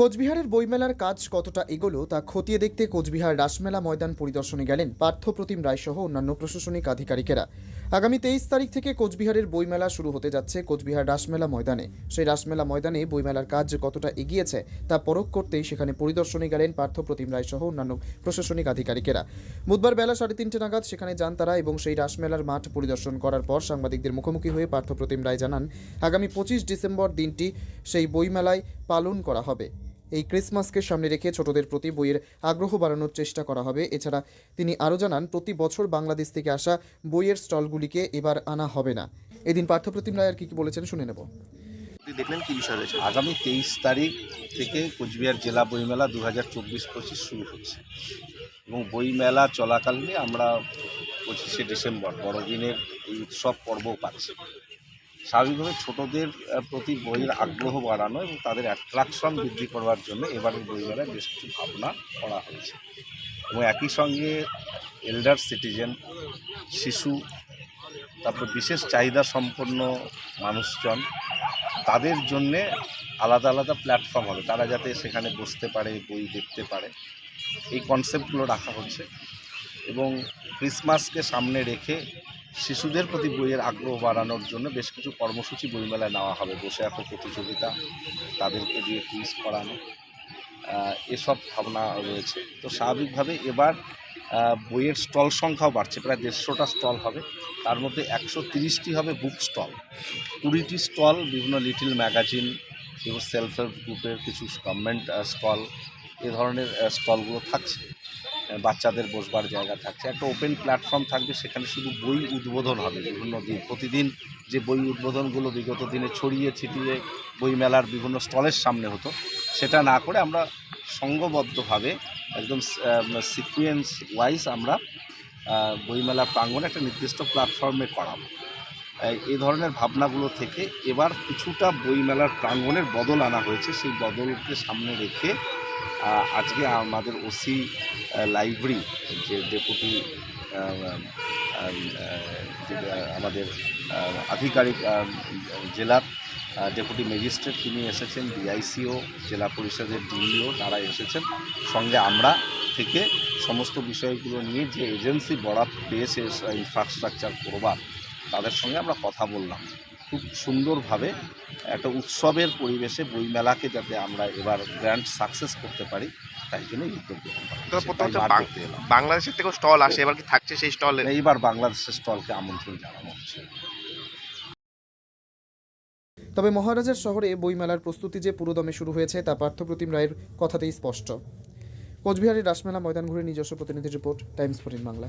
কোচবিহারের বইমেলার কাজ কতটা এগোলো তা খতিয়ে দেখতে কোচবিহার রাসমেলা ময়দান পরিদর্শনে গেলেন পার্থপ্রতিম রায় সহ অন্যান্য প্রশাসনিক আধিকারিকেরা। আগামী তেইশ তারিখ থেকে কোচবিহারের বইমেলা শুরু হতে যাচ্ছে কোচবিহার রাসমেলা ময়দানে। সেই রাসমেলা ময়দানে বইমেলার কাজ কতটা এগিয়েছে তা পরখ করতেই সেখানে পরিদর্শনে গেলেন পার্থপ্রতিম রায় সহ অন্যান্য প্রশাসনিক আধিকারিকেরা। বুধবার বেলা সাড়ে তিনটে নাগাদ সেখানে যান তারা এবং সেই রাসমেলার মাঠ পরিদর্শন করার পর সাংবাদিকদের মুখোমুখি হয়ে পার্থপ্রতিম রায় জানান, আগামী পঁচিশ ডিসেম্বর দিনটি সেই বইমেলায় পালন করা হবে। এই ক্রিসমাসকে সামনে রেখে ছোটদের প্রতি বইয়ের আগ্রহ বাড়ানোর চেষ্টা করা হবে। এছাড়া তিনি আরও জানান প্রতি বছর বাংলাদেশ থেকে আসা বইয়ের স্টলগুলিকে এবার আনা হবে না। এদিন পার্থপ্রতিম রায় আর কি কী বলেছেন শুনে নেব। আপনি দেখলেন কি বিষয় রয়েছে? আগামী তেইশ তারিখ থেকে কোচবিহার জেলা বইমেলা দু হাজার চব্বিশ পঁচিশ শুরু হচ্ছে। এবং বইমেলা চলাকালীন আমরা পঁচিশে ডিসেম্বর বড়দিনের এই উৎসব পর্ব পাচ্ছি। স্বাভাবিকভাবে ছোটদের প্রতি বইয়ের আগ্রহ বাড়ানো এবং তাদের অ্যাট্রাকশন বৃদ্ধি করবার জন্য এবারের বইমেলায় বেশ কিছু ভাবনা করা হয়েছে। এবং একই সঙ্গে এল্ডার সিটিজেন শিশু, তারপর বিশেষ চাহিদা সম্পন্ন মানুষজন, তাদের জন্যে আলাদা আলাদা প্ল্যাটফর্ম হবে। তারা যাতে সেখানে বসতে পারে, বই দেখতে পারে। এই কনসেপ্টগুলো রাখা হচ্ছে। এবং ক্রিসমাসকে সামনে রেখে শিশুদের প্রতি বইয়ের আগ্রহ বাড়ানোর জন্য বেশ কিছু কর্মসূচি বইমেলায় নেওয়া হবে, বসে আঁকো প্রতিযোগিতা, তাদেরকে দিয়ে কুইজ করানো এসব ভাবনা রয়েছে। তো স্বাভাবিকভাবে এবার বইয়ের স্টল সংখ্যাও বাড়ছে, প্রায় দেড়শোটা স্টল হবে। তার মধ্যে একশো তিরিশটি হবে বুক স্টল কুড়িটি স্টল, বিভিন্ন লিটিল ম্যাগাজিন এবং সেলফ হেল্প গ্রুপের কিছু গভর্নমেন্ট স্টল এ ধরনের স্টলগুলো থাকছে। বাচ্চাদের বসবার জায়গা থাকছে। একটা ওপেন প্ল্যাটফর্ম থাকবে, সেখানে শুধু বই উদ্বোধন হবে বিভিন্ন দিন। প্রতিদিন যে বই উদ্বোধনগুলো বিগত দিনে ছড়িয়ে ছিটিয়ে বই মেলার বিভিন্ন স্টলের সামনে হতো, সেটা না করে আমরা সঙ্গবদ্ধভাবে একদম সিকুয়েন্স ওয়াইজ আমরা বইমেলা প্রাঙ্গণে একটা নির্দিষ্ট প্ল্যাটফর্মে করাবো। এই- ধরনের ভাবনাগুলো থেকে এবার কিছুটা বইমেলার প্রাঙ্গণের বদল আনা হয়েছে। সেই বদলকে সামনে রেখে আজকে আমাদের ওসি লাইব্রেরি যে ডেপুটি আমাদের আধিকারিক জেলার ডেপুটি ম্যাজিস্ট্রেট তিনি এসেছেন ডিআইসিও জেলা পরিষদের ডিইও তারা এসেছেন। সঙ্গে আমরা থেকে সমস্ত বিষয়গুলো নিয়ে যে এজেন্সি বরাত পেয়েছে ইনফ্রাস্ট্রাকচার করবার, তাদের সঙ্গে আমরা কথা বললাম। খুব সুন্দরভাবে একটা উৎসবের পরিবেশে বইমেলাকে যাতে আমরা এবার গ্র্যান্ড সাকসেস করতে পারি তাই জন্য এই উদ্যোগ গ্রহণ। বাংলাদেশের থেকেও স্টল আসে এবার কি থাকছে সেই স্টলে? এইবার বাংলাদেশের স্টলকে আমন্ত্রণ জানানো হচ্ছে। তবে মহারাজার শহরে বইমেলার প্রস্তুতি যে পুরোদমে শুরু হয়েছে তা পার্থপ্রতিম রায়ের কথাতেই স্পষ্ট। কোচবিহারের রাসমেলা ময়দান ঘুরে নিজস্ব প্রতিনিধি report Times fourteen Bangla.